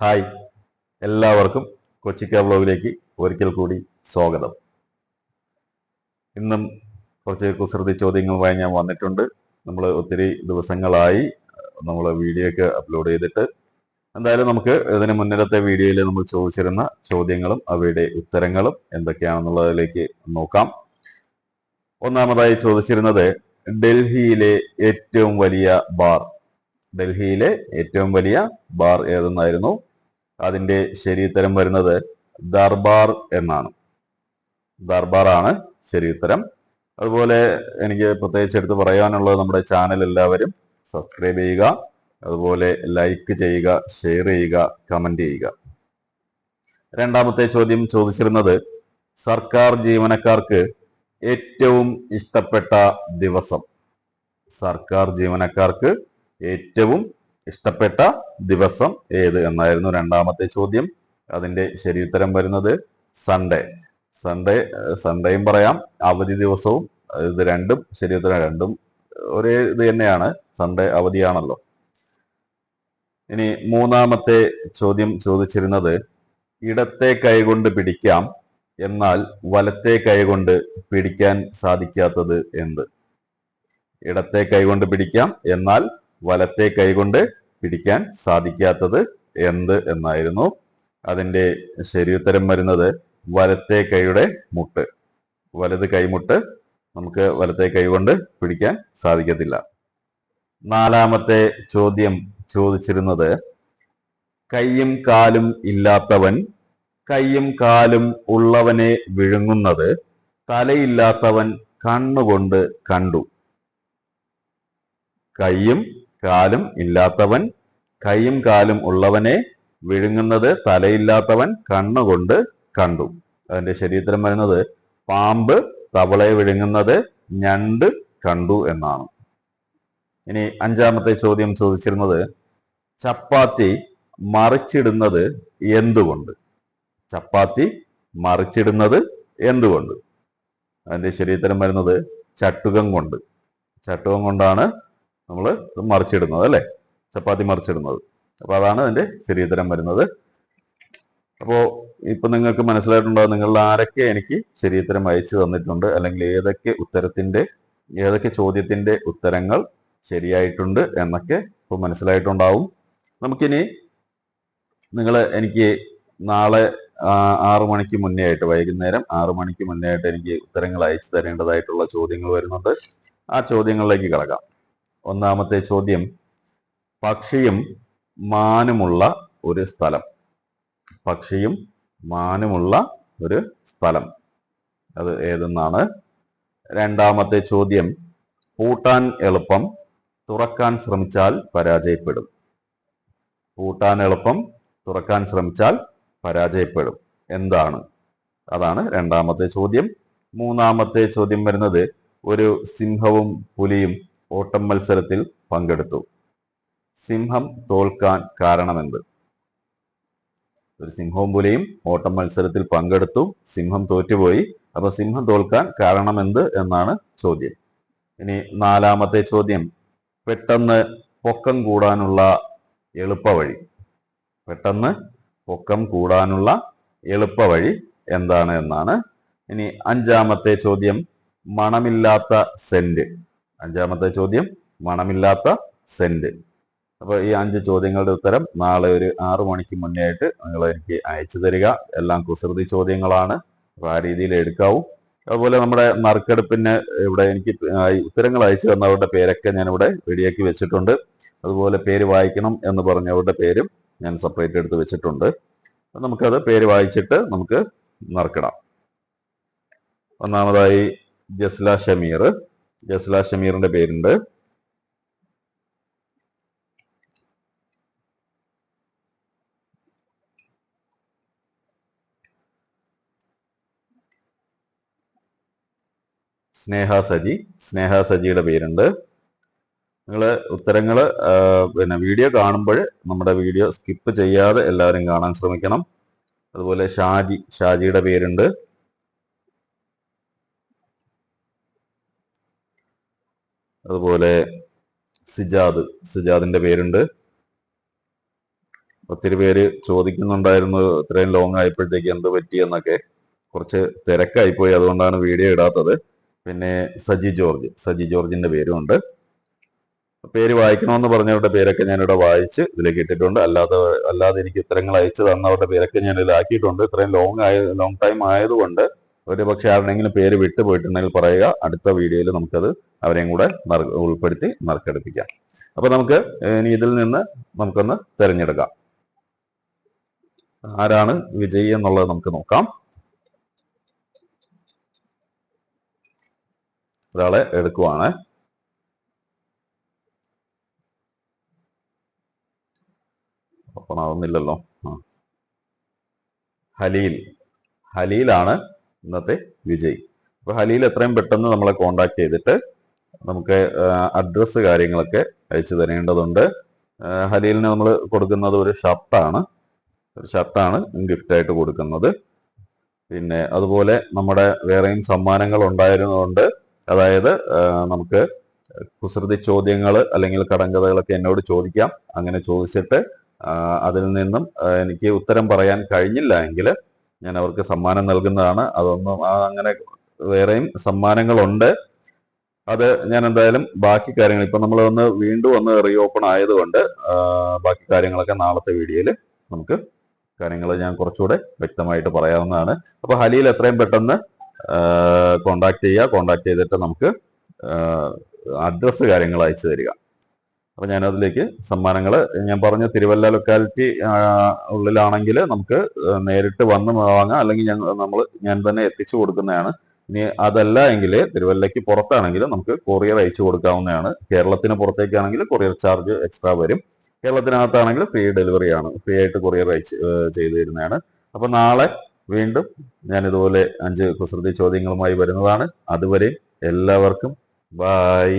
Hi. എല്ലാവർക്കും കൊച്ചിക്ക വ്ലോഗിലേക്ക് ഒരിക്കൽ കൂടി സ്വാഗതം. ഇന്നും കുറച്ച് കുസൃതി ചോദ്യങ്ങളുമായി ഞാൻ വന്നിട്ടുണ്ട്. നമ്മൾ ഒത്തിരി ദിവസങ്ങളായി നമ്മൾ വീഡിയോ ഒക്കെ അപ്ലോഡ് ചെയ്തിട്ട് എന്തായാലും നമുക്ക് ഇതിന് മുന്നിലത്തെ വീഡിയോയിൽ നമ്മൾ ചോദിച്ചിരുന്ന ചോദ്യങ്ങളും അവയുടെ ഉത്തരങ്ങളും എന്തൊക്കെയാണെന്നുള്ളതിലേക്ക് നോക്കാം. ഒന്നാമതായി ചോദിച്ചിരുന്നത് ഡൽഹിയിലെ ഏറ്റവും വലിയ ബാർ ഡൽഹിയിലെ ഏറ്റവും വലിയ ബാർ ഏതെന്നായിരുന്നു? അതിന്റെ ശരിയുത്തരം വരുന്നത് ദർബാർ എന്നാണ്. ദർബാർ ആണ് ശരിയുത്തരം അതുപോലെ എനിക്ക് പ്രത്യേകിച്ച് എടുത്ത് പറയാനുള്ളത് നമ്മുടെ ചാനൽ എല്ലാവരും സബ്സ്ക്രൈബ് ചെയ്യുക അതുപോലെ ലൈക്ക് ചെയ്യുക ഷെയർ ചെയ്യുക കമന്റ് ചെയ്യുക. രണ്ടാമത്തെ ചോദ്യം ചോദിച്ചിരുന്നത് സർക്കാർ ജീവനക്കാർക്ക് ഏറ്റവും ഇഷ്ടപ്പെട്ട ദിവസം. സർക്കാർ ജീവനക്കാർക്ക് ഏറ്റവും ഇഷ്ടപ്പെട്ട ദിവസം ഏത് എന്നായിരുന്നു രണ്ടാമത്തെ ചോദ്യം. അതിന്റെ ശരിയുത്തരം വരുന്നത് സൺഡേ സൺഡേ സൺഡേയും പറയാം. അവധി ദിവസവും ഇത് രണ്ടും ശരിയുത്തരം രണ്ടും ഒരേ ഇത് തന്നെയാണ്. സൺഡേ അവധിയാണല്ലോ. ഇനി മൂന്നാമത്തെ ചോദ്യം ചോദിച്ചിരുന്നത് ഇടത്തെ കൈകൊണ്ട് പിടിക്കാം എന്നാൽ വലത്തെ കൈകൊണ്ട് പിടിക്കാൻ സാധിക്കാത്തത് എന്ത്? ഇടത്തെ കൈകൊണ്ട് പിടിക്കാം എന്നാൽ വലത്തെ കൈകൊണ്ട് പിടിക്കാൻ സാധിക്കാത്തത് എന്ത് എന്നായിരുന്നു. അതിന്റെ ശരിയുത്തരം വരുന്നത് വലത്തെ കൈയുടെ മുട്ട്. വലത് കൈമുട്ട് നമുക്ക് വലത്തെ കൈകൊണ്ട് പിടിക്കാൻ സാധിക്കത്തില്ല. നാലാമത്തെ ചോദ്യം ചോദിച്ചിരുന്നത് കയ്യും കാലും ഇല്ലാത്തവൻ കയ്യും കാലും ഉള്ളവനെ വിഴുങ്ങുന്നത് തലയില്ലാത്തവൻ കണ്ണുകൊണ്ട് കണ്ടു. കയ്യും കാലും ഇല്ലാത്തവൻ കൈയും കാലും ഉള്ളവനെ വിഴുങ്ങുന്നത് തലയില്ലാത്തവൻ കണ്ണുകൊണ്ട് കണ്ടു. അതിന്റെ ശരീരത്തിലും വരുന്നത് പാമ്പ് തവളയെ വിഴുങ്ങുന്നത് ഞണ്ട് കണ്ടു എന്നാണ്. ഇനി അഞ്ചാമത്തെ ചോദ്യം ചോദിച്ചിരുന്നത് ചപ്പാത്തി മറിച്ചിടുന്നത് എന്തുകൊണ്ട്? ചപ്പാത്തി മറിച്ചിടുന്നത് എന്തുകൊണ്ട്? അതിന്റെ ശരീരത്തിലും വരുന്നത് ചട്ടുകം കൊണ്ട്. ചട്ടുകം കൊണ്ടാണ് നമ്മൾ മറിച്ചിടുന്നത് അല്ലേ? ചപ്പാത്തി മറിച്ചിടുന്നത്. അപ്പോൾ അതാണ് അതിന്റെ ശരീരതരം വരുന്നത്. അപ്പോൾ ഇപ്പൊ നിങ്ങൾക്ക് മനസ്സിലായിട്ടുണ്ടാവും നിങ്ങൾ ആരൊക്കെ എനിക്ക് ശരീരത്തരം അയച്ചു തന്നിട്ടുണ്ട്? അല്ലെങ്കിൽ ഏതൊക്കെ ഉത്തരത്തിന്റെ ഏതൊക്കെ ചോദ്യത്തിന്റെ ഉത്തരങ്ങൾ ശരിയായിട്ടുണ്ട് എന്നൊക്കെ ഇപ്പൊ മനസ്സിലായിട്ടുണ്ടാവും. നമുക്കിനി നിങ്ങൾ എനിക്ക് നാളെ ആറ് മണിക്ക് മുന്നേ ആയിട്ട് വൈകുന്നേരം ആറു മണിക്ക് മുന്നേ ആയിട്ട് എനിക്ക് ഉത്തരങ്ങൾ അയച്ചു തരേണ്ടതായിട്ടുള്ള ചോദ്യങ്ങൾ വരുന്നുണ്ട്. ആ ചോദ്യങ്ങളിലേക്ക് കിടക്കാം. ഒന്നാമത്തെ ചോദ്യം പക്ഷിയും മാനുമുള്ള ഒരു സ്ഥലം. പക്ഷിയും മാനുമുള്ള ഒരു സ്ഥലം. അത് ഏതെന്നാണ്? രണ്ടാമത്തെ ചോദ്യം പൂട്ടാൻ എളുപ്പം തുറക്കാൻ ശ്രമിച്ചാൽ പരാജയപ്പെടും. പൂട്ടാൻ എളുപ്പം തുറക്കാൻ ശ്രമിച്ചാൽ പരാജയപ്പെടും. എന്താണ്? അതാണ് രണ്ടാമത്തെ ചോദ്യം. മൂന്നാമത്തെ ചോദ്യം വരുന്നത് ഒരു സിംഹവും പുലിയും ഓട്ടം മത്സരത്തിൽ പങ്കെടുത്തു. സിംഹം തോൽക്കാൻ കാരണമെന്ത്? ഒരു സിംഹവും പുലിയും ഓട്ടം മത്സരത്തിൽ പങ്കെടുത്തു. സിംഹം തോറ്റുപോയി. അപ്പൊ സിംഹം തോൽക്കാൻ കാരണമെന്ത് എന്നാണ് ചോദ്യം. ഇനി നാലാമത്തെ ചോദ്യം. പെട്ടെന്ന് പൊക്കം കൂടാനുള്ള എളുപ്പവഴി. പെട്ടെന്ന് പൊക്കം കൂടാനുള്ള എളുപ്പവഴി എന്താണ് എന്നാണ്. ഇനി അഞ്ചാമത്തെ ചോദ്യം. മണമില്ലാത്ത സെന്റ്. അഞ്ചാമത്തെ ചോദ്യം മണമില്ലാത്ത സെന്റ്. അപ്പൊ ഈ അഞ്ച് ചോദ്യങ്ങളുടെ ഉത്തരം നാളെ ഒരു ആറു മണിക്ക് മുന്നേ ആയിട്ട് നിങ്ങൾ എനിക്ക് അയച്ചു തരിക. എല്ലാം കുസൃതി ചോദ്യങ്ങളാണ്. അപ്പൊ ആ രീതിയിൽ എടുക്കാവൂ. അതുപോലെ നമ്മുടെ നറുക്കെടുപ്പിന് ഇവിടെ എനിക്ക് ഉത്തരങ്ങൾ അയച്ചു തന്നവരുടെ പേരൊക്കെ ഞാൻ ഇവിടെ റെഡിയാക്കി വെച്ചിട്ടുണ്ട്. അതുപോലെ പേര് വായിക്കണം എന്ന് പറഞ്ഞവരുടെ പേരും ഞാൻ സെപ്പറേറ്റ് എടുത്ത് വെച്ചിട്ടുണ്ട്. നമുക്കത് പേര് വായിച്ചിട്ട് നമുക്ക് നറുക്കിടാം. ഒന്നാമതായി ജസ്ല ഷമീർ. ജസ്ല ഷമീറിന്റെ പേരുണ്ട്. സ്നേഹ സജി സ്നേഹ സജിയുടെ പേരുണ്ട്. നിങ്ങൾ ഉത്തരങ്ങൾ പിന്നെ വീഡിയോ കാണുമ്പോൾ നമ്മുടെ വീഡിയോ സ്കിപ്പ് ചെയ്യാതെ എല്ലാവരും കാണാൻ ശ്രമിക്കണം. അതുപോലെ ഷാജി ഷാജിയുടെ പേരുണ്ട്. അതുപോലെ സിജാദ് സിജാദിന്റെ പേരുണ്ട്. ഒത്തിരി പേര് ചോദിക്കുന്നുണ്ടായിരുന്നു ഇത്രയും ലോങ് ആയപ്പോഴത്തേക്ക് എന്ത് പറ്റി എന്നൊക്കെ. കുറച്ച് തിരക്കായിപ്പോയി അതുകൊണ്ടാണ് വീഡിയോ ഇടാത്തത്. പിന്നെ സജി ജോർജ് സജി ജോർജിന്റെ പേരുമുണ്ട് പേര് വായിക്കണമെന്ന് പറഞ്ഞവരുടെ പേരൊക്കെ ഞാനിവിടെ വായിച്ച് ഇതിലേക്ക് ഇട്ടിട്ടുണ്ട്. അല്ലാതെ അല്ലാതെ എനിക്ക് ഉത്തരങ്ങൾ അയച്ചു തന്നവരുടെ പേരൊക്കെ ഞാൻ ഇതിലാക്കിയിട്ടുണ്ട്. ഇത്രയും ലോങ് ആയ ലോങ് ടൈം ആയതുകൊണ്ട് ഒരു പക്ഷെ ആരുടെങ്കിലും പേര് വിട്ടുപോയിട്ടുണ്ടെങ്കിൽ പറയുക. അടുത്ത വീഡിയോയിൽ നമുക്കത് അവരെയും കൂടെ ഉൾപ്പെടുത്തി നറുക്കെടുപ്പിക്കാം അപ്പൊ നമുക്ക് ഇനി ഇതിൽ നിന്ന് നമുക്കൊന്ന് തിരഞ്ഞെടുക്കാം. ആരാണ് വിജയി എന്നുള്ളത് നമുക്ക് നോക്കാം. ഒരാളെ എടുക്കുവാണ്. ഓപ്പൺ ആവുന്നില്ലല്ലോ ഹലീൽ. ഹലീലാണ് ഇന്നത്തെ വിജയ്. അപ്പൊ ഹലീൽ എത്രയും പെട്ടെന്ന് നമ്മളെ കോണ്ടാക്ട് ചെയ്തിട്ട് നമുക്ക് അഡ്രസ്സ് കാര്യങ്ങളൊക്കെ അയച്ചു തരേണ്ടതുണ്ട്. ഹലീലിന് നമ്മൾ കൊടുക്കുന്നത് ഒരു ഷർട്ടാണ്. ഒരു ഷർട്ടാണ് ഗിഫ്റ്റ് ആയിട്ട് കൊടുക്കുന്നത്. പിന്നെ അതുപോലെ നമ്മുടെ വേറെയും സമ്മാനങ്ങൾ ഉണ്ടായിരുന്നതുകൊണ്ട് അതായത് നമുക്ക് കുസൃതി ചോദ്യങ്ങൾ അല്ലെങ്കിൽ കടങ്കഥകളൊക്കെ എന്നോട് ചോദിക്കാം. അങ്ങനെ ചോദിച്ചിട്ട് അതിൽ നിന്നും എനിക്ക് ഉത്തരം പറയാൻ കഴിഞ്ഞില്ല എങ്കിൽ ഞാൻ അവർക്ക് സമ്മാനം നൽകുന്നതാണ്. അതൊന്നും അങ്ങനെ വേറെയും സമ്മാനങ്ങളുണ്ട്. അത് ഞാൻ എന്തായാലും ബാക്കി കാര്യങ്ങൾ ഇപ്പൊ നമ്മൾ ഒന്ന് വീണ്ടും ഒന്ന് റീഓപ്പൺ ആയതുകൊണ്ട് ബാക്കി കാര്യങ്ങളൊക്കെ നാളത്തെ വീഡിയോയിൽ നമുക്ക് കാര്യങ്ങൾ ഞാൻ കുറച്ചുകൂടെ വ്യക്തമായിട്ട് പറയാവുന്നതാണ്. അപ്പൊ ഹലിയിൽ എത്രയും പെട്ടെന്ന് കോണ്ടാക്ട് ചെയ്യുക കോണ്ടാക്ട് ചെയ്തിട്ട് നമുക്ക് അഡ്രസ്സ് കാര്യങ്ങൾ അയച്ചു തരിക. അപ്പൊ ഞാനതിലേക്ക് സമ്മാനങ്ങൾ ഞാൻ പറഞ്ഞ തിരുവല്ല ലൊക്കാലിറ്റി ഉള്ളിലാണെങ്കിൽ നമുക്ക് നേരിട്ട് വന്ന് വാങ്ങാം. അല്ലെങ്കിൽ ഞങ്ങൾ നമ്മൾ ഞാൻ തന്നെ എത്തിച്ചു കൊടുക്കുന്നതാണ് ഇനി അതല്ല എങ്കിൽ തിരുവല്ലയ്ക്ക് പുറത്താണെങ്കിൽ നമുക്ക് കൊറിയർ അയച്ചു കൊടുക്കാവുന്നതാണ്. കേരളത്തിന് പുറത്തേക്കാണെങ്കിൽ കൊറിയർ ചാർജ് എക്സ്ട്രാ വരും. കേരളത്തിനകത്താണെങ്കിൽ ഫ്രീ ഡെലിവറി ആണ്. ഫ്രീ ആയിട്ട് കൊറിയർ അയച്ച് ചെയ്തു തരുന്നതാണ്. അപ്പൊ നാളെ വീണ്ടും ഞാൻ ഇതുപോലെ അഞ്ച് കുസൃതി ചോദ്യങ്ങളുമായി വരുന്നതാണ്. അതുവരെ എല്ലാവർക്കും ബായ്